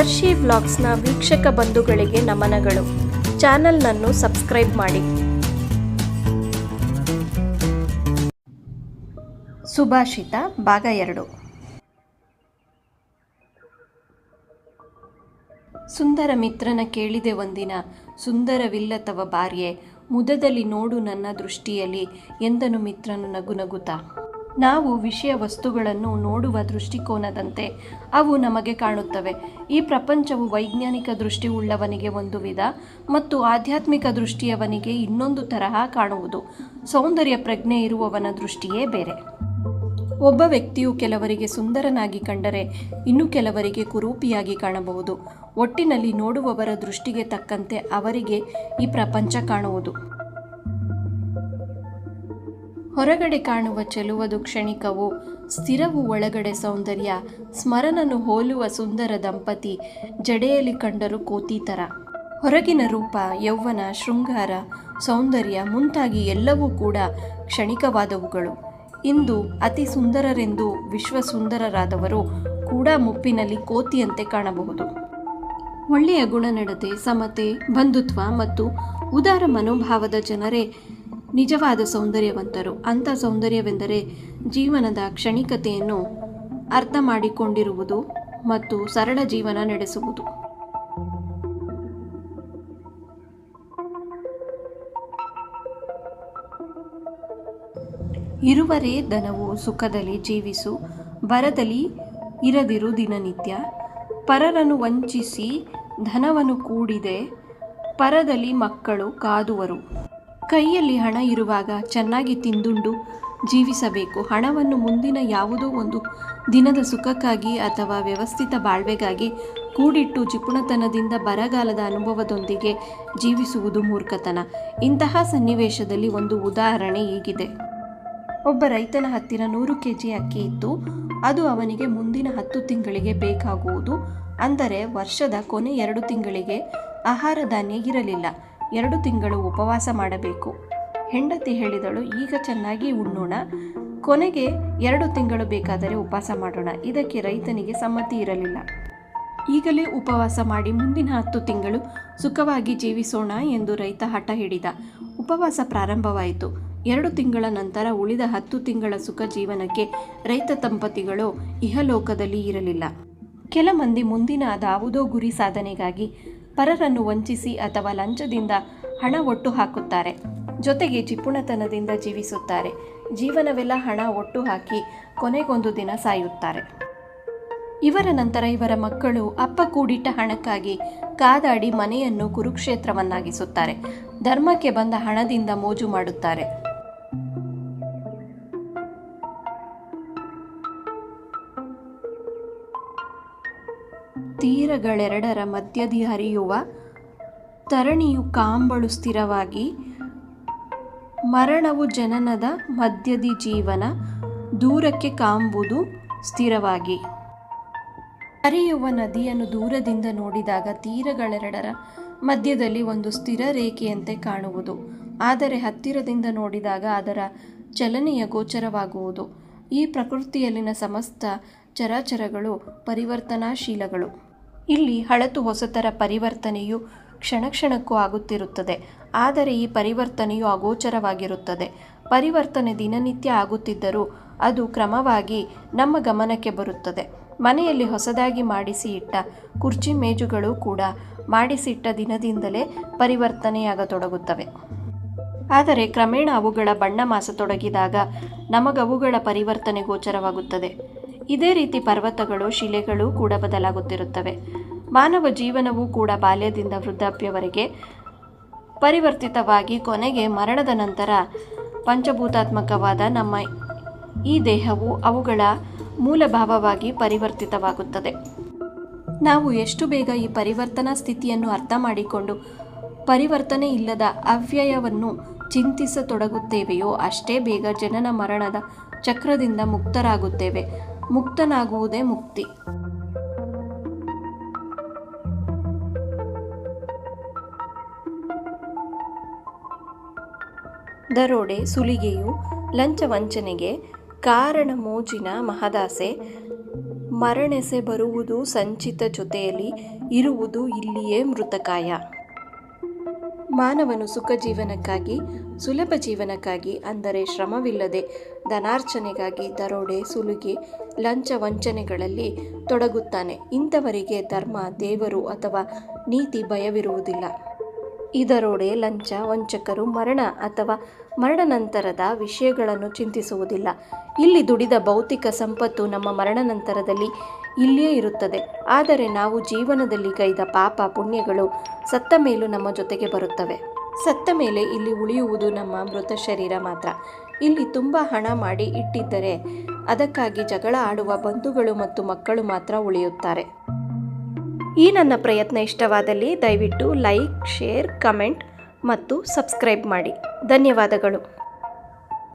ದರ್ಶಿ ವ್ಲಾಗ್ಸ್ನ ವೀಕ್ಷಕ ಬಂಧುಗಳಿಗೆ ನಮನಗಳು. ಚಾನಲ್ನನ್ನು ಸಬ್ಸ್ಕ್ರೈಬ್ ಮಾಡಿ. ಸುಭಾಷಿತ, ಭಾಗ ಎರಡು. ಸುಂದರ ಮಿತ್ರನ ಕೇಳಿದೆ ಒಂದಿನ ಸುಂದರವಿಲ್ಲತವ ಬಾರ್ಯೆ, ಮುದದಲ್ಲಿ ನೋಡು ನನ್ನ ದೃಷ್ಟಿಯಲ್ಲಿ, ಎಂದನು ಮಿತ್ರನು ನಗುನಗುತ್ತಾ ನಾವು ವಿಷಯ ವಸ್ತುಗಳನ್ನು ನೋಡುವ ದೃಷ್ಟಿಕೋನದಂತೆ ಅವು ನಮಗೆ ಕಾಣುತ್ತವೆ. ಈ ಪ್ರಪಂಚವು ವೈಜ್ಞಾನಿಕ ದೃಷ್ಟಿ ಉಳ್ಳವನಿಗೆ ಒಂದು ವಿಧ ಮತ್ತು ಆಧ್ಯಾತ್ಮಿಕ ದೃಷ್ಟಿಯವನಿಗೆ ಇನ್ನೊಂದು ತರಹ ಕಾಣುವುದು. ಸೌಂದರ್ಯ ಪ್ರಜ್ಞೆ ಇರುವವನ ದೃಷ್ಟಿಯೇ ಬೇರೆ. ಒಬ್ಬ ವ್ಯಕ್ತಿಯು ಕೆಲವರಿಗೆ ಸುಂದರನಾಗಿ ಕಂಡರೆ ಇನ್ನು ಕೆಲವರಿಗೆ ಕುರೂಪಿಯಾಗಿ ಕಾಣಬಹುದು. ಒಟ್ಟಿನಲ್ಲಿ ನೋಡುವವರ ದೃಷ್ಟಿಗೆ ತಕ್ಕಂತೆ ಅವರಿಗೆ ಈ ಪ್ರಪಂಚ ಕಾಣುವುದು. ಹೊರಗಡೆ ಕಾಣುವ ಚೆಲುವದು ಕ್ಷಣಿಕವು, ಸ್ಥಿರವು ಒಳಗಡೆ ಸೌಂದರ್ಯ ಸ್ಮರನನ್ನು ಹೋಲುವ ಸುಂದರ ದಂಪತಿ, ಜಡೆಯಲ್ಲಿ ಕಂಡರು ಕೋತೀತರ. ಹೊರಗಿನ ರೂಪ, ಯೌವನ, ಶೃಂಗಾರ, ಸೌಂದರ್ಯ ಮುಂತಾಗಿ ಎಲ್ಲವೂ ಕೂಡ ಕ್ಷಣಿಕವಾದವುಗಳು. ಇಂದು ಅತಿ ಸುಂದರರೆಂದು ವಿಶ್ವ ಸುಂದರರಾದವರು ಕೂಡ ಮುಪ್ಪಿನಲ್ಲಿ ಕೋತಿಯಂತೆ ಕಾಣಬಹುದು. ಒಳ್ಳೆಯ ಗುಣನಡತೆ, ಸಮತೆ, ಬಂಧುತ್ವ ಮತ್ತು ಉದಾರ ಮನೋಭಾವದ ಜನರೇ ನಿಜವಾದ ಸೌಂದರ್ಯವಂತರು. ಅಂಥ ಸೌಂದರ್ಯವೆಂದರೆ ಜೀವನದ ಕ್ಷಣಿಕತೆಯನ್ನು ಅರ್ಥ ಮಾಡಿಕೊಂಡಿರುವುದು ಮತ್ತು ಸರಳ ಜೀವನ ನಡೆಸುವುದು. ಇರುವರೇ ಧನವು ಸುಖದಲ್ಲಿ ಜೀವಿಸು ಬರದಲ್ಲಿ ಇರದಿರು ದಿನನಿತ್ಯ. ಪರರನ್ನು ವಂಚಿಸಿ ಧನವನ್ನು ಕೂಡಿದೆ, ಪರದಲ್ಲಿ ಮಕ್ಕಳು ಕಾದುವರು. ಕೈಯಲ್ಲಿ ಹಣ ಇರುವಾಗ ಚೆನ್ನಾಗಿ ತಿಂದುಂಡು ಜೀವಿಸಬೇಕು. ಹಣವನ್ನು ಮುಂದಿನ ಯಾವುದೋ ಒಂದು ದಿನದ ಸುಖಕ್ಕಾಗಿ ಅಥವಾ ವ್ಯವಸ್ಥಿತ ಬಾಳ್ವೆಗಾಗಿ ಕೂಡಿಟ್ಟು ಜಿಪುಣತನದಿಂದ ಬರಗಾಲದ ಅನುಭವದೊಂದಿಗೆ ಜೀವಿಸುವುದು ಮೂರ್ಖತನ. ಇಂತಹ ಸನ್ನಿವೇಶದಲ್ಲಿ ಒಂದು ಉದಾಹರಣೆ ಹೀಗಿದೆ. ಒಬ್ಬ ರೈತನ ಹತ್ತಿರ ನೂರು ಕೆ ಜಿ ಅಕ್ಕಿ ಇತ್ತು. ಅದು ಅವನಿಗೆ ಮುಂದಿನ ಹತ್ತು ತಿಂಗಳಿಗೆ ಬೇಕಾಗುವುದು. ಅಂದರೆ ವರ್ಷದ ಕೊನೆ ಎರಡು ತಿಂಗಳಿಗೆ ಆಹಾರ ಧಾನ್ಯ ಇರಲಿಲ್ಲ. ಎರಡು ತಿಂಗಳು ಉಪವಾಸ ಮಾಡಬೇಕು. ಹೆಂಡತಿ ಹೇಳಿದಳು, ಈಗ ಚೆನ್ನಾಗಿ ಉಣ್ಣೋಣ. ಕೊನೆಗೆ ಎರಡು ತಿಂಗಳು ಬೇಕಾದರೆ ಉಪವಾಸ ಮಾಡೋಣ. ಇದಕ್ಕೆ ರೈತನಿಗೆ ಸಮ್ಮತಿ ಇರಲಿಲ್ಲ. ಈಗಲೇ ಉಪವಾಸ ಮಾಡಿ ಮುಂದಿನ ಹತ್ತು ತಿಂಗಳು ಸುಖವಾಗಿ ಜೀವಿಸೋಣ ಎಂದು ರೈತ ಹಠ ಹಿಡಿದ. ಉಪವಾಸ ಪ್ರಾರಂಭವಾಯಿತು. ಎರಡು ತಿಂಗಳ ನಂತರ ಉಳಿದ ಹತ್ತು ತಿಂಗಳ ಸುಖ ಜೀವನಕ್ಕೆ ರೈತ ದಂಪತಿಗಳು ಇಹಲೋಕದಲ್ಲಿ ಇರಲಿಲ್ಲ. ಕೆಲ ಮಂದಿ ಮುಂದಿನ ಅದಾವುದೋ ಗುರಿ ಸಾಧನೆಗಾಗಿ ಪರರನ್ನು ವಂಚಿಸಿ ಅಥವಾ ಲಂಚದಿಂದ ಹಣ ಒಟ್ಟು ಹಾಕುತ್ತಾರೆ ಜೊತೆಗೆ ಜಿಪುಣತನದಿಂದ ಜೀವಿಸುತ್ತಾರೆ. ಜೀವನವೆಲ್ಲ ಹಣ ಒಟ್ಟು ಹಾಕಿ ಕೊನೆಗೊಂದು ದಿನ ಸಾಯುತ್ತಾರೆ. ಇವರ ನಂತರ ಇವರ ಮಕ್ಕಳು ಅಪ್ಪ ಕೂಡಿಟ್ಟ ಹಣಕ್ಕಾಗಿ ಕಾದಾಡಿ ಮನೆಯನ್ನು ಕುರುಕ್ಷೇತ್ರವನ್ನಾಗಿಸುತ್ತಾರೆ. ಧರ್ಮಕ್ಕೆ ಬಂದ ಹಣದಿಂದ ಮೋಜು ಮಾಡುತ್ತಾರೆ. ತೀರಗಳೆರಡರ ಮಧ್ಯದಿ ಹರಿಯುವ ತರಣಿಯು ಕಾಂಬಳು ಸ್ಥಿರವಾಗಿ ಮರಣವು ಜನನದ ಮಧ್ಯದಿ ಜೀವನ, ದೂರಕ್ಕೆ ಕಾಂಬುದು ಸ್ಥಿರವಾಗಿ. ಹರಿಯುವ ನದಿಯನ್ನು ದೂರದಿಂದ ನೋಡಿದಾಗ ತೀರಗಳೆರಡರ ಮಧ್ಯದಲ್ಲಿ ಒಂದು ಸ್ಥಿರ ರೇಖೆಯಂತೆ ಕಾಣುವುದು. ಆದರೆ ಹತ್ತಿರದಿಂದ ನೋಡಿದಾಗ ಅದರ ಚಲನೆಯ ಗೋಚರವಾಗುವುದು. ಈ ಪ್ರಕೃತಿಯಲ್ಲಿನ ಸಮಸ್ತ ಚರಾಚರಗಳು ಪರಿವರ್ತನಾಶೀಲಗಳು. ಇಲ್ಲಿ ಹಳತು ಹೊಸತರ ಪರಿವರ್ತನೆಯು ಕ್ಷಣಕ್ಷಣಕ್ಕೂ ಆಗುತ್ತಿರುತ್ತದೆ. ಆದರೆ ಈ ಪರಿವರ್ತನೆಯು ಅಗೋಚರವಾಗಿರುತ್ತದೆ. ಪರಿವರ್ತನೆ ದಿನನಿತ್ಯ ಆಗುತ್ತಿದ್ದರೂ ಅದು ಕ್ರಮವಾಗಿ ನಮ್ಮ ಗಮನಕ್ಕೆ ಬರುತ್ತದೆ. ಮನೆಯಲ್ಲಿ ಹೊಸದಾಗಿ ಮಾಡಿಸಿ ಇಟ್ಟ ಕುರ್ಚಿ ಮೇಜುಗಳು ಕೂಡ ಮಾಡಿಸಿಟ್ಟ ದಿನದಿಂದಲೇ ಪರಿವರ್ತನೆಯಾಗತೊಡಗುತ್ತವೆ. ಆದರೆ ಕ್ರಮೇಣ ಅವುಗಳ ಬಣ್ಣ ಮಾಸತೊಡಗಿದಾಗ ನಮಗವುಗಳ ಪರಿವರ್ತನೆ ಗೋಚರವಾಗುತ್ತದೆ. ಇದೇ ರೀತಿ ಪರ್ವತಗಳು, ಶಿಲೆಗಳು ಕೂಡ ಬದಲಾಗುತ್ತಿರುತ್ತವೆ. ಮಾನವ ಜೀವನವೂ ಕೂಡ ಬಾಲ್ಯದಿಂದ ವೃದ್ಧಾಪ್ಯವರೆಗೆ ಪರಿವರ್ತಿತವಾಗಿ ಕೊನೆಗೆ ಮರಣದ ನಂತರ ಪಂಚಭೂತಾತ್ಮಕವಾದ ನಮ್ಮ ಈ ದೇಹವು ಅವುಗಳ ಮೂಲಭಾವವಾಗಿ ಪರಿವರ್ತಿತವಾಗುತ್ತದೆ. ನಾವು ಎಷ್ಟು ಬೇಗ ಈ ಪರಿವರ್ತನಾ ಸ್ಥಿತಿಯನ್ನು ಅರ್ಥ ಮಾಡಿಕೊಂಡು ಪರಿವರ್ತನೆ ಇಲ್ಲದ ಅವ್ಯಯವನ್ನು ಚಿಂತಿಸತೊಡಗುತ್ತೇವೆಯೋ ಅಷ್ಟೇ ಬೇಗ ಜನನ ಮರಣದ ಚಕ್ರದಿಂದ ಮುಕ್ತರಾಗುತ್ತೇವೆ. ಮುಕ್ತನಾಗುವುದೇ ಮುಕ್ತಿ. ದರೋಡೆ ಸುಲಿಗೆಯು ಲಂಚ ವಂಚನೆಗೆ ಕಾರಣ ಮೋಜಿನ ಮಹದಾಸೆ. ಮರಣೆಸೆ ಬರುವುದು ಸಂಚಿತ ಜೊತೆಯಲ್ಲಿ ಇರುವುದು ಇಲ್ಲಿಯೇ ಮೃತಕಾಯ. ಮಾನವನು ಸುಖ ಜೀವನಕ್ಕಾಗಿ, ಸುಲಭ ಜೀವನಕ್ಕಾಗಿ ಅಂದರೆ ಶ್ರಮವಿಲ್ಲದೆ ಧನಾರ್ಚನೆಗಾಗಿ ದರೋಡೆ ಸುಲಿಗೆ ಲಂಚ ವಂಚನೆಗಳಲ್ಲಿ ತೊಡಗುತ್ತಾನೆ. ಇಂಥವರಿಗೆ ಧರ್ಮ, ದೇವರು ಅಥವಾ ನೀತಿ ಭಯವಿರುವುದಿಲ್ಲ. ಈ ದರೋಡೆ ಲಂಚ, ವಂಚಕರು ಮರಣ ಅಥವಾ ಮರಣ ನಂತರದ ವಿಷಯಗಳನ್ನು ಚಿಂತಿಸುವುದಿಲ್ಲ. ಇಲ್ಲಿ ದುಡಿದ ಭೌತಿಕ ಸಂಪತ್ತು ನಮ್ಮ ಮರಣ ನಂತರದಲ್ಲಿ ಇಲ್ಲಿಯೇ ಇರುತ್ತದೆ. ಆದರೆ ನಾವು ಜೀವನದಲ್ಲಿ ಕೈದ ಪಾಪ ಪುಣ್ಯಗಳು ಸತ್ತ ಮೇಲೂ ನಮ್ಮ ಜೊತೆಗೆ ಬರುತ್ತವೆ. ಸತ್ತ ಮೇಲೆ ಇಲ್ಲಿ ಉಳಿಯುವುದು ನಮ್ಮ ಮೃತ ಶರೀರ ಮಾತ್ರ. ಇಲ್ಲಿ ತುಂಬ ಹಣ ಮಾಡಿ ಇಟ್ಟಿದ್ದರೆ ಅದಕ್ಕಾಗಿ ಜಗಳ ಆಡುವ ಬಂಧುಗಳು ಮತ್ತು ಮಕ್ಕಳು ಮಾತ್ರ ಉಳಿಯುತ್ತಾರೆ. ಈ ನನ್ನ ಪ್ರಯತ್ನ ಇಷ್ಟವಾದಲ್ಲಿ ದಯವಿಟ್ಟು ಲೈಕ್ ಶೇರ್ ಕಮೆಂಟ್ ಮತ್ತು ಸಬ್ಸ್ಕ್ರೈಬ್ ಮಾಡಿ. ಧನ್ಯವಾದಗಳು.